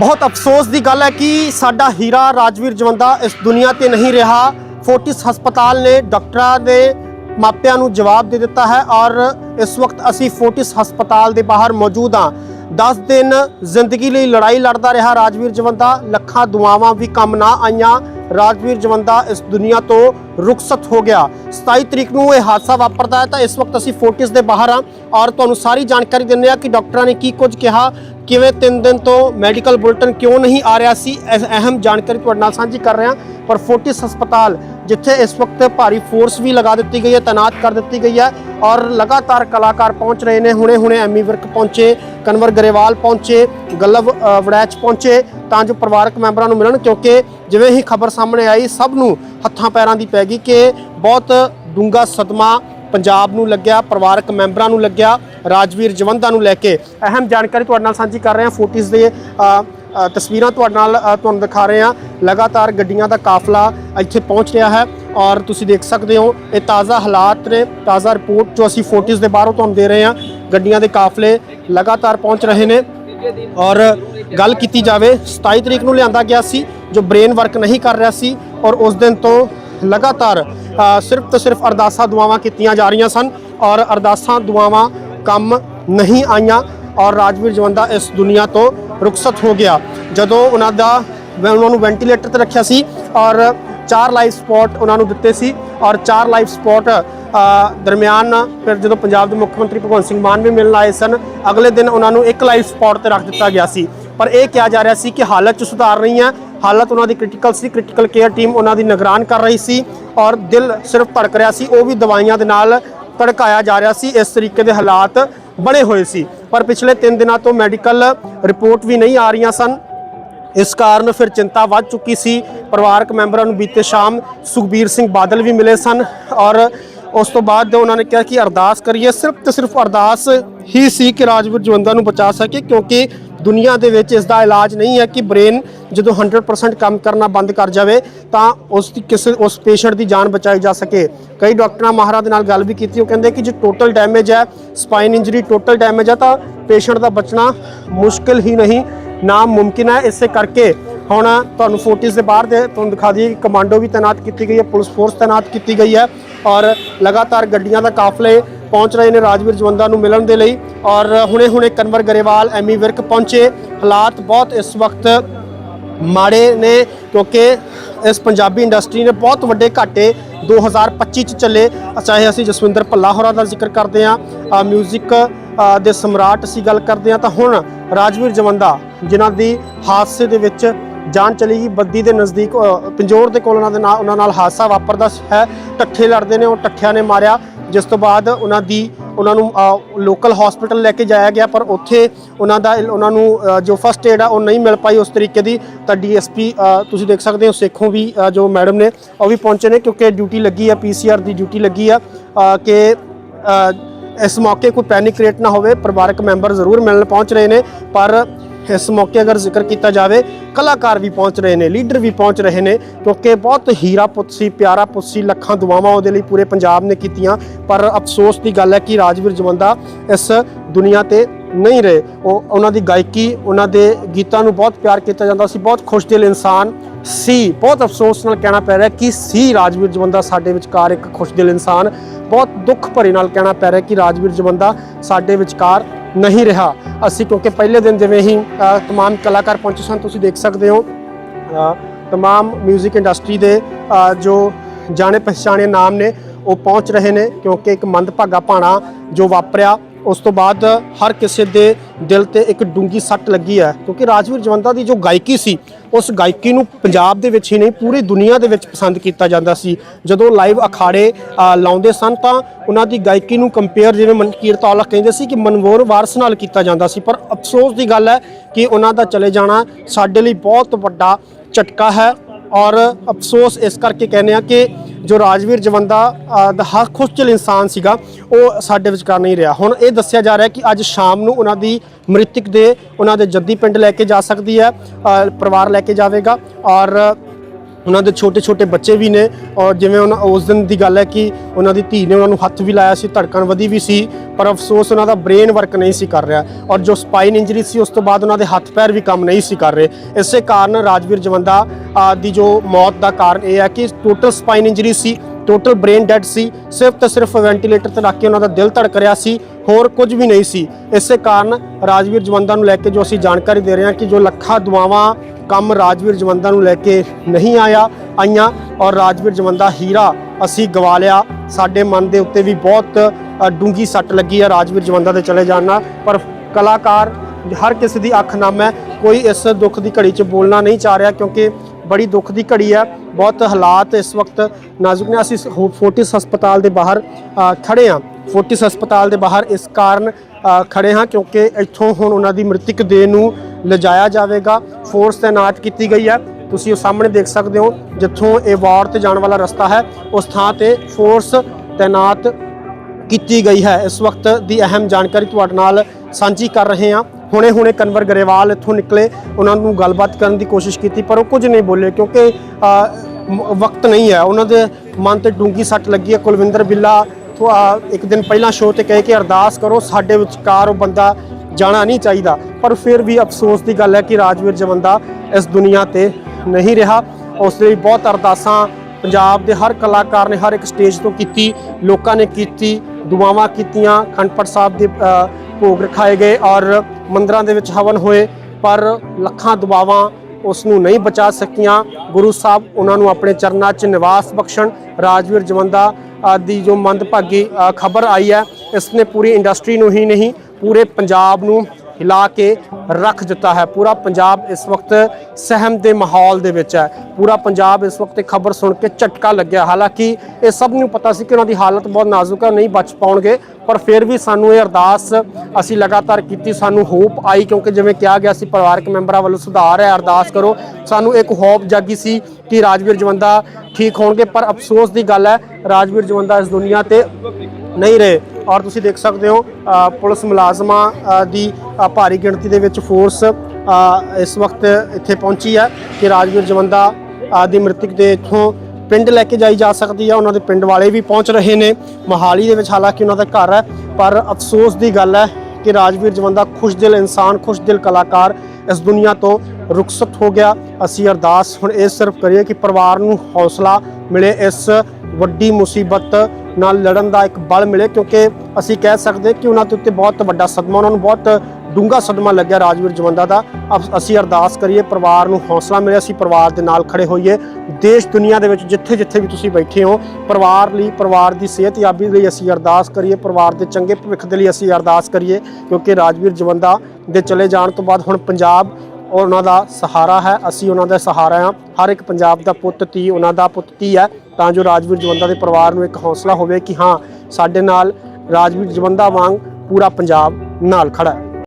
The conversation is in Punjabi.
ਬਹੁਤ ਅਫਸੋਸ ਦੀ ਗੱਲ ਹੈ ਕਿ ਸਾਡਾ ਹੀਰਾ ਰਾਜਵੀਰ ਜਵੰਦਾ ਇਸ ਦੁਨੀਆ ਤੇ ਨਹੀਂ ਰਿਹਾ। ਫੋਰਟਿਸ ਹਸਪਤਾਲ ਨੇ ਡਾਕਟਰਾਂ ਦੇ ਮਾਪਿਆਂ ਨੂੰ ਜਵਾਬ ਦੇ ਦਿੱਤਾ ਹੈ ਔਰ ਇਸ ਵਕਤ ਅਸੀਂ ਫੋਰਟਿਸ ਹਸਪਤਾਲ ਦੇ ਬਾਹਰ ਮੌਜੂਦ ਹਾਂ। 10 ਦਿਨ ਜ਼ਿੰਦਗੀ ਲਈ ਲੜਾਈ ਲੜਦਾ ਰਿਹਾ ਰਾਜਵੀਰ ਜਵੰਦਾ। ਲੱਖਾਂ ਦੁਆਵਾਂ ਵੀ ਕੰਮ ਨਾ ਆਈਆਂ। ਰਾਜਵੀਰ ਜਵੰਦਾ ਇਸ ਦੁਨੀਆ ਤੋਂ ਰੁਖਸਤ ਹੋ ਗਿਆ। 27 ਤਰੀਕ ਨੂੰ ਇਹ ਹਾਦਸਾ ਵਾਪਰਦਾ ਹੈ ਤਾਂ ਇਸ ਵਕਤ ਅਸੀਂ ਫੋਰਟਿਸ ਦੇ ਬਾਹਰ ਹਾਂ ਔਰ ਤੁਹਾਨੂੰ ਸਾਰੀ ਜਾਣਕਾਰੀ ਦਿੰਦੇ ਹਾਂ ਕਿ ਡਾਕਟਰਾਂ ਨੇ ਕੀ ਕੁਝ ਕਿਹਾ। ਕਿਵੇਂ 3 ਦਿਨ ਤੋਂ ਮੈਡੀਕਲ ਬੁਲੇਟਿਨ ਕਿਉਂ ਨਹੀਂ ਆ ਰਿਹਾ ਸੀ? ਇਸ ਅਹਿਮ ਜਾਣਕਾਰੀ ਤੁਹਾਡੇ ਨਾਲ ਸਾਂਝੀ ਕਰ ਰਿਹਾ ਪਰ ਫੋਰਟਿਸ ਹਸਪਤਾਲ ਜਿੱਥੇ ਇਸ ਵਕਤ ਭਾਰੀ ਫੋਰਸ ਵੀ ਲਗਾ ਦਿੱਤੀ ਗਈ ਹੈ ਤਾਇਨਾਤ ਕਰ ਦਿੱਤੀ ਗਈ ਹੈ ਔਰ ਲਗਾਤਾਰ ਕਲਾਕਾਰ ਪਹੁੰਚ ਰਹੇ ਨੇ ਹੁਣੇ ਹੁਣੇ ਐਮੀ ਵਿਰਕ ਪਹੁੰਚੇ ਕਨਵਰ ਗਰੇਵਾਲ ਪਹੁੰਚੇ ਗੱਲਵ ਅ, ਵੜੈਚ ਪਹੁੰਚੇ ਤਾਂ ਜੋ ਪਰਿਵਾਰਕ ਮੈਂਬਰਾਂ ਨੂੰ ਮਿਲਣ ਕਿਉਂਕਿ ਜਿਵੇਂ ਹੀ ਖਬਰ ਸਾਹਮਣੇ ਆਈ ਸਭ ਨੂੰ ਹੱਥਾਂ ਪੈਰਾਂ ਦੀ ਪੈ ਗਈ ਕਿ ਬਹੁਤ ਡੂੰਘਾ ਸਦਮਾ ਪੰਜਾਬ ਨੂੰ ਲੱਗਿਆ, ਪਰਿਵਾਰਕ ਮੈਂਬਰਾਂ ਨੂੰ ਲੱਗਿਆ, ਰਾਜਵੀਰ ਜਵੰਦਾ ਨੂੰ ਲੈ ਕੇ। ਅਹਿਮ ਜਾਣਕਾਰੀ ਤੁਹਾਡੇ ਨਾਲ ਸਾਂਝੀ ਕਰ ਰਹੇ ਹਾਂ। ਫੋਟਿਸ ਦੇ ਤਸਵੀਰਾਂ ਤੁਹਾਡੇ ਨਾਲ ਤੁਹਾਨੂੰ ਦਿਖਾ ਰਹੇ ਹਾਂ। ਲਗਾਤਾਰ ਗੱਡੀਆਂ ਦਾ ਕਾਫਲਾ ਇੱਥੇ ਪਹੁੰਚ ਰਿਹਾ ਹੈ ਔਰ ਤੁਸੀਂ ਦੇਖ ਸਕਦੇ ਹੋ, ਇਹ ਤਾਜ਼ਾ ਹਾਲਾਤ ਨੇ, ਤਾਜ਼ਾ ਰਿਪੋਰਟ ਜੋ ਅਸੀਂ ਫੋਟਿਸ ਦੇ ਬਾਹਰੋਂ ਤੁਹਾਨੂੰ ਦੇ ਰਹੇ ਹਾਂ। ਗੱਡੀਆਂ ਦੇ ਕਾਫਲੇ ਲਗਾਤਾਰ ਪਹੁੰਚ ਰਹੇ ਨੇ ਔਰ ਗੱਲ ਕੀਤੀ ਜਾਵੇ 27 ਤਰੀਕ ਨੂੰ ਲਿਆਂਦਾ ਗਿਆ ਸੀ, ਜੋ ਬ੍ਰੇਨ ਵਰਕ ਨਹੀਂ ਕਰ ਰਿਹਾ ਸੀ ਔਰ ਉਸ ਦਿਨ ਤੋਂ ਲਗਾਤਾਰ ਸਿਰਫ ਤੇ ਸਿਰਫ ਅਰਦਾਸਾਂ ਦੁਆਵਾਂ ਕੀਤੀਆਂ ਜਾ ਰਹੀਆਂ ਸਨ ਔਰ ਅਰਦਾਸਾਂ ਦੁਆਵਾਂ ਕੰਮ ਨਹੀਂ ਆਈਆਂ ਔਰ ਰਾਜਵੀਰ ਜਵੰਦਾ ਇਸ ਦੁਨੀਆ ਤੋਂ ਰੁਖਸਤ ਹੋ ਗਿਆ। ਜਦੋਂ ਉਹਨਾਂ ਦਾ ਉਹਨਾਂ ਨੂੰ ਵੈਂਟੀਲੇਟਰ ਤੇ ਰੱਖਿਆ ਸੀ ਔਰ ਚਾਰ ਲਾਈਫ ਸਪੋਰਟ ਉਹਨਾਂ ਨੂੰ ਦਿੱਤੇ ਸੀ ਔਰ ਚਾਰ ਲਾਈਫ ਸਪੋਰਟ ਦਰਮਿਆਨ ਫਿਰ ਜਦੋਂ ਪੰਜਾਬ ਦੇ ਮੁੱਖ ਮੰਤਰੀ ਭਗਵੰਤ ਸਿੰਘ ਮਾਨ ਵੀ ਮਿਲਣ ਆਏ ਸਨ, ਅਗਲੇ ਦਿਨ ਉਹਨਾਂ ਨੂੰ ਇੱਕ ਲਾਈਫ ਸਪੋਰਟ ਤੇ ਰੱਖ ਦਿੱਤਾ ਗਿਆ ਸੀ। ਪਰ ਇਹ ਕਿਹਾ ਜਾ ਰਿਹਾ ਸੀ ਕਿ ਹਾਲਤ 'ਚ ਸੁਧਾਰ ਨਹੀਂ ਹੈ। ਹਾਲਤ ਉਹਨਾਂ ਦੀ ਕ੍ਰਿਟੀਕਲ ਸੀ ਕ੍ਰਿਟੀਕਲ ਕੇਅਰ ਟੀਮ ਉਹਨਾਂ ਦੀ ਨਿਗਰਾਨ ਕਰ ਰਹੀ ਸੀ ਔਰ ਦਿਲ ਸਿਰਫ ਧੜਕ ਰਿਹਾ ਸੀ, ਉਹ ਵੀ ਦਵਾਈਆਂ ਦੇ ਨਾਲ ਧੜਕਾਇਆ ਜਾ ਰਿਹਾ ਸੀ, ਇਸ ਤਰੀਕੇ ਦੇ ਹਾਲਾਤ ਬਣੇ ਹੋਏ ਸੀ। ਪਰ ਪਿਛਲੇ 3 ਦਿਨਾਂ ਤੋਂ ਮੈਡੀਕਲ ਰਿਪੋਰਟ ਵੀ ਨਹੀਂ ਆ ਰਹੀਆਂ ਸਨ। ਇਸ ਕਾਰਨ ਫਿਰ ਚਿੰਤਾ ਵੱਧ ਚੁੱਕੀ ਸੀ। ਪਰਿਵਾਰਕ ਮੈਂਬਰਾਂ ਨੂੰ ਬੀਤੇ ਸ਼ਾਮ ਸੁਖਬੀਰ ਸਿੰਘ ਬਾਦਲ ਵੀ ਮਿਲੇ ਸਨ ਔਰ ਉਸ ਤੋਂ ਬਾਅਦ ਉਹਨਾਂ ਨੇ ਕਿਹਾ ਕਿ ਅਰਦਾਸ ਕਰੀਏ, ਸਿਰਫ ਤੇ ਸਿਰਫ ਅਰਦਾਸ ਹੀ ਸੀ ਕਿ ਰਾਜਵੀਰ ਜਵੰਦਾ ਨੂੰ ਬਚਾ ਸਕੇ, ਕਿਉਂਕਿ ਦੁਨੀਆ ਦੇ ਵਿੱਚ ਇਸ ਦਾ ਇਲਾਜ ਨਹੀਂ ਹੈ ਕਿ ਬ੍ਰੇਨ ਜਦੋਂ 100% ਕੰਮ ਕਰਨਾ ਬੰਦ ਕਰ ਜਾਵੇ ਤਾਂ ਉਸ ਦੀ ਕਿਸੇ ਉਸ ਪੇਸ਼ੈਂਟ ਦੀ ਜਾਨ ਬਚਾਈ ਜਾ ਸਕੇ। ਕਈ ਡਾਕਟਰਾਂ ਮਾਹਰਾਂ ਦੇ ਨਾਲ ਗੱਲ ਵੀ ਕੀਤੀ, ਉਹ ਕਹਿੰਦੇ ਕਿ ਜੇ ਟੋਟਲ ਡੈਮੇਜ ਹੈ ਸਪਾਈਨ ਇੰਜਰੀ ਟੋਟਲ ਡੈਮੇਜ ਹੈ, ਤਾਂ ਪੇਸ਼ੈਂਟ ਦਾ ਬਚਣਾ ਮੁਸ਼ਕਿਲ ਹੀ ਨਹੀਂ ਨਾ ਮੁਮਕਿਨ ਹੈ। ਇਸੇ ਕਰਕੇ ਹੁਣ ਤੁਹਾਨੂੰ ਫੋਟੋਜ਼ ਦੇ ਬਾਹਰ ਦੇ ਤੁਹਾਨੂੰ ਦਿਖਾ ਦਈਏ ਕਿ ਕਮਾਂਡੋ ਵੀ ਤਾਇਨਾਤ ਕੀਤੀ ਗਈ ਹੈ, ਪੁਲਿਸ ਫੋਰਸ ਤਾਇਨਾਤ ਕੀਤੀ ਗਈ ਹੈ ਔਰ ਲਗਾਤਾਰ ਗੱਡੀਆਂ ਦਾ ਕਾਫਲੇ ਪਹੁੰਚ ਰਹੇ ਨੇ ਰਾਜਵੀਰ ਜਵੰਦਾ ਨੂੰ ਮਿਲਣ ਦੇ ਲਈ ਔਰ ਹੁਣੇ-ਹੁਣੇ ਕਨਵਰ ਗਰੇਵਾਲ, ਐਮੀ ਵਿਰਕ ਪਹੁੰਚੇ। ਹਾਲਾਤ ਬਹੁਤ ਇਸ ਵਕਤ ਮਾੜੇ ਨੇ ਕਿਉਂਕਿ ਇਸ ਪੰਜਾਬੀ ਇੰਡਸਟਰੀ ਨੇ ਬਹੁਤ ਵੱਡੇ ਘਾਟੇ 2025 ਚ ਚੱਲੇ। ਚਾਹੇ ਅਸੀਂ ਜਸਵਿੰਦਰ ਭੱਲਾ ਹੋਰਾਂ ਦਾ ਜ਼ਿਕਰ ਕਰਦੇ ਹਾਂ 뮤직 ਦੇ ਸਮਰਾਟ ਅਸੀਂ ਗੱਲ ਕਰਦੇ ਹਾਂ, ਤਾਂ ਹੁਣ ਰਾਜਵੀਰ ਜਵੰਦਾ, ਜਿਨ੍ਹਾਂ ਦੀ ਹਾਦਸੇ ਦੇ ਵਿੱਚ ਜਾਨ ਚਲੀ ਗਈ, ਬੱਦੀ ਦੇ ਨਜ਼ਦੀਕ ਪੰਜੋਰ ਦੇ ਕੋਲ ਉਹਨਾਂ ਦੇ ਨਾਲ ਉਹਨਾਂ ਨਾਲ ਹਾਦਸਾ ਵਾਪਰਦਾ ਹੈ। ਟੱਠੇ ਲੜਦੇ ਨੇ, ਉਹ ਟੱਠਿਆਂ ਨੇ ਮਾਰਿਆ। ਜਿਸ ਤੋਂ ਬਾਅਦ ਉਹਨਾਂ ਦੀ, ਉਹਨਾਂ ਨੂੰ ਲੋਕਲ ਹਸਪੀਟਲ ਲੈ ਕੇ ਜਾਇਆ ਗਿਆ, ਪਰ ਉੱਥੇ ਉਹਨਾਂ ਦਾ, ਉਹਨਾਂ ਨੂੰ ਜੋ ਫਸਟ ਏਡ ਆ, ਉਹ ਨਹੀਂ ਮਿਲ ਪਾਈ ਉਸ ਤਰੀਕੇ ਦੀ। ਤਾਂ ਡੀਐਸਪੀ ਤੁਸੀਂ ਦੇਖ ਸਕਦੇ ਹੋ, ਸੇਖੋਂ ਵੀ ਜੋ ਮੈਡਮ ਨੇ, ਉਹ ਵੀ ਪਹੁੰਚੇ ਨੇ, ਕਿਉਂਕਿ ਡਿਊਟੀ ਲੱਗੀ ਆ ਪੀਸੀਆਰ ਦੀ ਡਿਊਟੀ ਲੱਗੀ ਆ ਕਿ ਇਸ ਮੌਕੇ ਕੋਈ ਪੈਨਿਕ ਕ੍ਰੀਏਟ ਨਾ ਹੋਵੇ, ਪਰਿਵਾਰਕ ਮੈਂਬਰ ਜ਼ਰੂਰ ਮਿਲਣ ਪਹੁੰਚ ਰਹੇ ਨੇ, ਪਰ ਇਸ ਮੌਕੇ ਅਗਰ ਜ਼ਿਕਰ ਕੀਤਾ ਜਾਵੇ, ਕਲਾਕਾਰ ਵੀ ਪਹੁੰਚ ਰਹੇ ਨੇ, ਲੀਡਰ ਵੀ ਪਹੁੰਚ ਰਹੇ ਨੇ, ਕਿਉਂਕਿ ਬਹੁਤ ਹੀਰਾ ਪੁੱਤ ਸੀ ਪਿਆਰਾ ਪੁੱਤ ਸੀ ਲੱਖਾਂ ਦੁਆਵਾਂ ਉਹਦੇ ਲਈ ਪੂਰੇ ਪੰਜਾਬ ਨੇ ਕੀਤੀਆਂ। ਪਰ ਅਫਸੋਸ ਦੀ ਗੱਲ ਹੈ ਕਿ ਰਾਜਵੀਰ ਜਵੰਦਾ ਇਸ ਦੁਨੀਆ ਤੇ ਨਹੀਂ ਰਹੇ। ਉਹ ਉਹਨਾਂ ਦੀ ਗਾਇਕੀ, ਉਹਨਾਂ ਦੇ ਗੀਤਾਂ ਨੂੰ ਬਹੁਤ ਪਿਆਰ ਕੀਤਾ ਜਾਂਦਾ ਸੀ, ਬਹੁਤ ਖੁਸ਼ਦਿਲ ਇਨਸਾਨ ਸੀ। ਬਹੁਤ ਅਫਸੋਸ ਨਾਲ ਕਹਿਣਾ ਪੈ ਰਿਹਾ ਕਿ ਸੀ ਰਾਜਵੀਰ ਜਵੰਦਾ ਸਾਡੇ ਵਿਚਕਾਰ ਇੱਕ ਖੁਸ਼ਦਿਲ ਇਨਸਾਨ। ਬਹੁਤ ਦੁੱਖ ਭਰੇ ਨਾਲ ਕਹਿਣਾ ਪੈ ਰਿਹਾ ਕਿ ਰਾਜਵੀਰ ਜਵੰਦਾ ਸਾਡੇ ਵਿਚਕਾਰ ਨਹੀਂ ਰਿਹਾ। ਅਸੀਂ ਕਿਉਂਕਿ ਪਹਿਲੇ ਦਿਨ ਜਿਵੇਂ ਹੀ ਅ, ਤਮਾਮ ਕਲਾਕਾਰ ਪਹੁੰਚੇ ਸਨ ਤੁਸੀਂ ਦੇਖ ਸਕਦੇ ਹੋ। ਅ, ਤਮਾਮ 뮤직 ਇੰਡਸਟਰੀ ਦੇ ਜੋ ਜਾਣੇ ਪਛਾਣੇ ਨਾਮ ਨੇ ਉਹ ਪਹੁੰਚ ਰਹੇ ਨੇ ਕਿਉਂਕਿ ਇੱਕ ਮੰਦਭਾਗਾ ਭਾਣਾ ਜੋ ਵਾਪਰਿਆ ਉਸ ਤੋਂ ਬਾਅਦ ਹਰ ਕਿਸੇ ਦੇ ਦਿਲ ਤੇ ਇੱਕ ਡੂੰਗੀ ਸੱਟ ਲੱਗੀ ਹੈ। ਕਿਉਂਕਿ ਰਾਜਵੀਰ ਜਵੰਦਾ ਦੀ ਜੋ ਗਾਇਕੀ ਸੀ ਉਸ ਗਾਇਕੀ ਨੂੰ ਪੰਜਾਬ ਦੇ ਵਿੱਚ ਹੀ ਨਹੀਂ, ਪੂਰੀ ਦੁਨੀਆ ਦੇ ਵਿੱਚ ਪਸੰਦ ਕੀਤਾ ਜਾਂਦਾ ਸੀ। ਜਦੋਂ ਲਾਈਵ ਅਖਾੜੇ ਲਾਉਂਦੇ ਸਨ ਤਾਂ ਉਹਨਾਂ ਦੀ ਗਾਇਕੀ ਨੂੰ ਕੰਪੇਅਰ ਜਿਵੇਂ ਮਨਕੀਰਤ ਔਲਖ ਕਹਿੰਦੇ ਸੀ ਕਿ ਮਨਵੋਰ ਵਾਰਸ ਨਾਲ ਕੀਤਾ ਜਾਂਦਾ ਸੀ। ਪਰ ਅਫਸੋਸ ਦੀ ਗੱਲ ਹੈ ਕਿ ਉਹਨਾਂ ਦਾ ਚਲੇ ਜਾਣਾ ਸਾਡੇ ਲਈ ਬਹੁਤ ਵੱਡਾ ਝਟਕਾ ਹੈ ਔਰ ਅਫਸੋਸ ਇਸ ਕਰਕੇ ਕਹਿੰਦੇ ਆ ਕਿ ਜੋ ਰਾਜਵੀਰ ਜਵੰਦਾ ਅ, ਦਾ ਹਰ ਖੁਸ਼ਚਲ ਇਨਸਾਨ ਸੀਗਾ ਉਹ ਸਾਡੇ ਵਿਚਕਾਰ ਨਹੀਂ ਰਿਹਾ। ਹੁਣ ਇਹ ਦੱਸਿਆ ਜਾ ਰਿਹਾ ਕਿ ਅੱਜ ਸ਼ਾਮ ਨੂੰ ਉਹਨਾਂ ਦੀ ਮ੍ਰਿਤਕ ਦੇ ਉਹਨਾਂ ਦੇ ਜੱਦੀ ਪਿੰਡ ਲੈ ਕੇ ਜਾ ਸਕਦੀ ਹੈ ਪਰਿਵਾਰ ਲੈ ਕੇ ਜਾਵੇਗਾ ਔਰ ਉਹਨਾਂ ਦੇ ਛੋਟੇ ਛੋਟੇ ਬੱਚੇ ਵੀ ਨੇ ਔਰ ਜਿਵੇਂ ਉਹਨਾਂ ਉਸ ਦਿਨ ਦੀ ਗੱਲ ਹੈ ਕਿ ਉਹਨਾਂ ਦੀ ਧੀ ਨੇ ਉਹਨਾਂ ਨੂੰ ਹੱਥ ਵੀ ਲਾਇਆ ਸੀ ਧੜਕਣ ਵਧੀ ਵੀ ਸੀ ਪਰ ਅਫਸੋਸ ਉਹਨਾਂ ਦਾ ਬ੍ਰੇਨ ਵਰਕ ਨਹੀਂ ਸੀ ਕਰ ਰਿਹਾ ਔਰ ਜੋ ਸਪਾਈਨ ਇੰਜਰੀ ਸੀ, ਉਸ ਤੋਂ ਬਾਅਦ ਉਹਨਾਂ ਦੇ ਹੱਥ ਪੈਰ ਵੀ ਕੰਮ ਨਹੀਂ ਸੀ ਕਰ ਰਹੇ। ਇਸੇ ਕਾਰਨ ਰਾਜਵੀਰ ਜਵੰਦਾ ਦੀ ਜੋ ਮੌਤ ਦਾ ਕਾਰਨ ਇਹ ਹੈ ਕਿ ਟੋਟਲ ਸਪਾਈਨ ਇੰਜਰੀ ਸੀ। ਟੋਟਲ ਬ੍ਰੇਨ ਡੈਡ ਸੀ। ਸਿਰਫ ਤੇ ਸਿਰਫ ਵੈਂਟੀਲੇਟਰ ਤੇ ਰੱਖ ਕੇ ਉਹਨਾਂ ਦਾ ਦਿਲ ਧੜਕ ਰਿਹਾ ਸੀ। ਹੋਰ ਕੁਝ ਵੀ ਨਹੀਂ ਸੀ। ਇਸੇ ਕਾਰਨ ਰਾਜਵੀਰ ਜਵੰਦਾ ਨੂੰ ਲੈ ਕੇ ਜੋ ਅਸੀਂ ਜਾਣਕਾਰੀ ਦੇ ਰਹੇ ਹਾਂ ਕਿ ਜੋ ਲੱਖਾਂ ਦੁਆਵਾਂ ਕੰਮ ਰਾਜਵੀਰ ਜਵੰਦਾ ਨੂੰ ਲੈ ਕੇ ਨਹੀਂ ਆਇਆ ਆਈਆਂ ਔਰ ਰਾਜਵੀਰ ਜਵੰਦਾ ਹੀਰਾ ਅਸੀਂ ਗਵਾ ਲਿਆ। ਸਾਡੇ ਮਨ ਦੇ ਉੱਤੇ ਵੀ ਬਹੁਤ ਅ, ਡੂੰਘੀ ਸੱਟ ਲੱਗੀ ਹੈ ਰਾਜਵੀਰ ਜਵੰਦਾ ਦੇ ਚਲੇ ਜਾਣ ਨਾਲ। ਪਰ ਕਲਾਕਾਰ ਹਰ ਕਿਸੇ ਦੀ ਅੱਖ ਨਾਮ ਹੈ। ਕੋਈ ਇਸ ਦੁੱਖ ਦੀ ਘੜੀ 'ਚ ਬੋਲਣਾ ਨਹੀਂ ਚਾਹ ਰਿਹਾ ਕਿਉਂਕਿ ਬੜੀ ਦੁੱਖ ਦੀ ਘੜੀ ਹੈ। ਬਹੁਤ ਹਾਲਾਤ ਇਸ ਵਕਤ ਨਾਜ਼ੁਕ ਨੇ। ਅਸੀਂ ਹੋ- ਫੋਰਟਿਸ ਹਸਪਤਾਲ ਦੇ ਬਾਹਰ ਅ, ਖੜੇ ਹਾਂ। ਫੋਰਟਿਸ ਹਸਪਤਾਲ ਦੇ ਬਾਹਰ ਇਸ ਕਾਰਨ ਅ, ਖੜੇ ਹਾਂ ਕਿਉਂਕਿ ਇੱਥੋਂ ਹੁਣ ਉਹਨਾਂ ਦੀ ਮ੍ਰਿਤਕ ਦੇਹ ਨੂੰ ਲਿਜਾਇਆ ਜਾਵੇਗਾ। ਫੋਰਸ ਤੈਨਾਤ ਕੀਤੀ ਗਈ ਹੈ। ਤੁਸੀਂ ਉਹ ਸਾਹਮਣੇ ਦੇਖ ਸਕਦੇ ਹੋ ਜਿੱਥੋਂ ਇਹ ਵਾਰ ਤੇ ਜਾਣ ਵਾਲਾ ਰਸਤਾ ਹੈ ਉਸ ਥਾਂ ਤੇ ਫੋਰਸ ਤੈਨਾਤ ਕੀਤੀ ਗਈ ਹੈ। ਇਸ ਵਕਤ ਦੀ ਅਹਿਮ ਜਾਣਕਾਰੀ ਤੁਹਾਡੇ ਨਾਲ ਸਾਂਝੀ ਕਰ ਰਹੇ ਹਾਂ। ਹੁਣੇ ਹੁਣੇ ਕਨਵਰ ਗਰੇਵਾਲ ਇੱਥੋਂ ਨਿਕਲੇ ਉਹਨਾਂ ਨੂੰ ਗੱਲਬਾਤ ਕਰਨ ਦੀ ਕੋਸ਼ਿਸ਼ ਕੀਤੀ ਪਰ ਉਹ ਕੁਝ ਨਹੀਂ ਬੋਲੇ ਕਿਉਂਕਿ ਵਕਤ ਨਹੀਂ ਹੈ। ਉਹਨਾਂ ਦੇ ਮਨ ਤੇ ਡੂੰਗੀ ਸੱਟ ਲੱਗੀ ਹੈ। ਕੁਲਵਿੰਦਰ ਬਿੱਲਾ ਤੋਂ, ਇੱਕ ਦਿਨ ਪਹਿਲਾਂ ਸ਼ੋਅ ਤੇ ਕਹੇ ਕਿ ਅਰਦਾਸ ਕਰੋ ਸਾਡੇ ਵਿਚਕਾਰ ਉਹ ਬੰਦਾ ਜਾਣਾ ਨਹੀਂ ਚਾਹੀਦਾ। ਪਰ ਫਿਰ ਵੀ ਅਫਸੋਸ ਦੀ ਗੱਲ ਹੈ ਕਿ ਰਾਜਵੀਰ ਜਵੰਦਾ ਇਸ ਦੁਨੀਆ ਤੇ ਨਹੀਂ ਰਿਹਾ। ਉਸ ਲਈ ਬਹੁਤ ਅਰਦਾਸਾਂ ਪੰਜਾਬ ਦੇ ਹਰ ਕਲਾਕਾਰ ਨੇ ਹਰ ਇੱਕ ਸਟੇਜ ਤੋਂ ਕੀਤੀ ਲੋਕਾਂ ਨੇ ਕੀਤੀ ਦੁਆਵਾਂ ਕੀਤੀਆਂ। ਖੰਡਪੜ ਸਾਹਿਬ ਦੇ ਭੋਗ ਰਖਾਏ ਗਏ ਔਰ ਮੰਦਰਾਂ ਦੇ ਵਿੱਚ ਹਵਨ ਹੋਏ, ਪਰ ਲੱਖਾਂ ਦੁਆਵਾਂ ਉਸ ਨੂੰ ਨਹੀਂ ਬਚਾ ਸਕੀਆਂ। ਗੁਰੂ ਸਾਹਿਬ ਉਹਨਾਂ ਨੂੰ ਆਪਣੇ ਚਰਨਾਂ 'ਚ ਨਿਵਾਸ ਬਖਸ਼ਣ, ਰਾਜਵੀਰ ਜਵੰਦਾ ਦੀ ਜੋ ਮੰਦਭਾਗੀ ਖਬਰ ਆਈ ਹੈ ਇਸ ਨੇ ਪੂਰੀ ਇੰਡਸਟਰੀ ਨੂੰ ਹੀ ਨਹੀਂ, ਪੂਰੇ ਪੰਜਾਬ ਨੂੰ ਹਿਲਾ ਕੇ ਰੱਖ ਦਿੱਤਾ ਹੈ। ਪੂਰਾ ਪੰਜਾਬ ਇਸ ਵਕਤ ਸਹਿਮ ਦੇ ਮਾਹੌਲ ਦੇ ਵਿੱਚ ਹੈ। ਪੂਰਾ ਪੰਜਾਬ ਇਸ ਵਕਤ ਇਹ ਖਬਰ ਸੁਣ ਕੇ ਝਟਕਾ ਲੱਗਿਆ। ਹਾਲਾਂਕਿ ਇਹ ਸਭ ਨੂੰ ਪਤਾ ਸੀ ਕਿ ਉਹਨਾਂ ਦੀ ਹਾਲਤ ਬਹੁਤ ਨਾਜ਼ੁਕ ਹੈ, ਨਹੀਂ ਬਚ ਪਾਉਣਗੇ, ਪਰ ਫਿਰ ਵੀ ਸਾਨੂੰ ਇਹ ਅਰਦਾਸ ਅਸੀਂ ਲਗਾਤਾਰ ਕੀਤੀ। ਸਾਨੂੰ ਹੋਪ ਆਈ ਕਿਉਂਕਿ ਜਿਵੇਂ ਕਿਹਾ ਗਿਆ ਸੀ, ਪਰਿਵਾਰਕ ਮੈਂਬਰਾਂ ਵੱਲੋਂ ਸੁਧਾਰ ਹੈ। ਅਰਦਾਸ ਕਰੋ। ਸਾਨੂੰ ਇੱਕ ਹੋਪ ਜਾਗੀ ਸੀ ਕਿ ਰਾਜਵੀਰ ਜਵੰਦਾ ਠੀਕ ਹੋਣਗੇ ਪਰ ਅਫਸੋਸ ਦੀ ਗੱਲ ਹੈ ਰਾਜਵੀਰ ਜਵੰਦਾ ਇਸ ਦੁਨੀਆ ਤੇ ਨਹੀਂ ਰਹੇ। ਔਰ ਤੁਸੀਂ ਦੇਖ ਸਕਦੇ ਹੋ ਪੁਲਿਸ ਮੁਲਾਜ਼ਮਾਂ ਦੀ ਭਾਰੀ ਗਿਣਤੀ ਦੇ ਵਿੱਚ ਫੋਰਸ ਇਸ ਵਕਤ ਇੱਥੇ ਪਹੁੰਚੀ ਹੈ ਕਿ ਰਾਜਵੀਰ ਜਵੰਦਾ ਅ, ਦੀ ਮ੍ਰਿਤਕ ਦੇ ਇੱਥੋਂ ਪਿੰਡ ਲੈ ਕੇ ਜਾਈ ਜਾ ਸਕਦੀ ਹੈ। ਉਹਨਾਂ ਦੇ ਪਿੰਡ ਵਾਲੇ ਵੀ ਪਹੁੰਚ ਰਹੇ ਨੇ। ਮੋਹਾਲੀ ਦੇ ਵਿੱਚ ਹਾਲਾਂਕਿ ਉਹਨਾਂ ਦਾ ਘਰ ਹੈ ਪਰ ਅਫਸੋਸ ਦੀ ਗੱਲ ਹੈ ਕਿ ਰਾਜਵੀਰ ਜਵੰਦਾ ਖੁਸ਼ਦਿਲ ਇਨਸਾਨ ਖੁਸ਼ਦਿਲ ਕਲਾਕਾਰ ਇਸ ਦੁਨੀਆ ਤੋਂ ਰੁਖਸਤ ਹੋ ਗਿਆ। ਅਸੀਂ ਅਰਦਾਸ ਹੁਣ ਇਹ ਸਿਰਫ ਕਰੀਏ ਕਿ ਪਰਿਵਾਰ ਨੂੰ ਹੌਸਲਾ ਮਿਲੇ, ਇਸ ਵੱਡੀ ਮੁਸੀਬਤ ਨਾਲ ਲੜਨ ਦਾ ਇੱਕ ਬਲ ਮਿਲੇ, ਕਿਉਂਕਿ ਅਸੀਂ ਕਹਿ ਸਕਦੇ ਕਿ ਉਹਨਾਂ ਦੇ ਉੱਤੇ ਬਹੁਤ ਵੱਡਾ ਸਦਮਾ, ਉਹਨਾਂ ਨੂੰ ਬਹੁਤ ਡੂੰਘਾ ਸਦਮਾ ਲੱਗਿਆ ਰਾਜਵੀਰ ਜਵੰਦਾ ਦਾ। ਅਬ ਅਸੀਂ ਅਰਦਾਸ ਕਰੀਏ, ਪਰਿਵਾਰ ਨੂੰ ਹੌਸਲਾ ਮਿਲੇ, ਅਸੀਂ ਪਰਿਵਾਰ ਦੇ ਨਾਲ ਖੜੇ ਹੋਈਏ। ਦੇਸ਼ ਦੁਨੀਆ ਦੇ ਵਿੱਚ ਜਿੱਥੇ ਜਿੱਥੇ ਵੀ ਤੁਸੀਂ ਬੈਠੇ ਹੋ, ਪਰਿਵਾਰ ਲਈ, ਪਰਿਵਾਰ ਦੀ ਸਿਹਤਯਾਬੀ ਲਈ ਅਸੀਂ ਅਰਦਾਸ ਕਰੀਏ, ਪਰਿਵਾਰ ਦੇ ਚੰਗੇ ਭਵਿੱਖ ਦੇ ਲਈ ਅਸੀਂ ਅਰਦਾਸ ਕਰੀਏ, ਕਿਉਂਕਿ ਰਾਜਵੀਰ ਜਵੰਦਾ ਦੇ ਚਲੇ ਜਾਣ ਤੋਂ ਬਾਅਦ ਹੁਣ ਪੰਜਾਬ ਔਰ ਉਹਨਾਂ ਦਾ ਸਹਾਰਾ ਹੈ। ਅਸੀਂ ਉਹਨਾਂ ਦਾ ਸਹਾਰਾ ਹਾਂ। ਹਰ ਇੱਕ ਪੰਜਾਬ ਦਾ ਪੁੱਤ, ਧੀ ਉਹਨਾਂ ਦਾ ਪੁੱਤ, ਧੀ ਹੈ। ਤਾਂ ਜੋ ਰਾਜਵੀਰ ਜਵੰਦਾ ਦੇ ਪਰਿਵਾਰ ਨੂੰ ਇੱਕ ਹੌਸਲਾ ਹੋਵੇ ਕਿ ਹਾਂ, ਸਾਡੇ ਨਾਲ ਰਾਜਵੀਰ ਜਵੰਦਾ ਵਾਂਗ ਪੂਰਾ ਪੰਜਾਬ ਨਾਲ ਖੜਾ ਹੈ।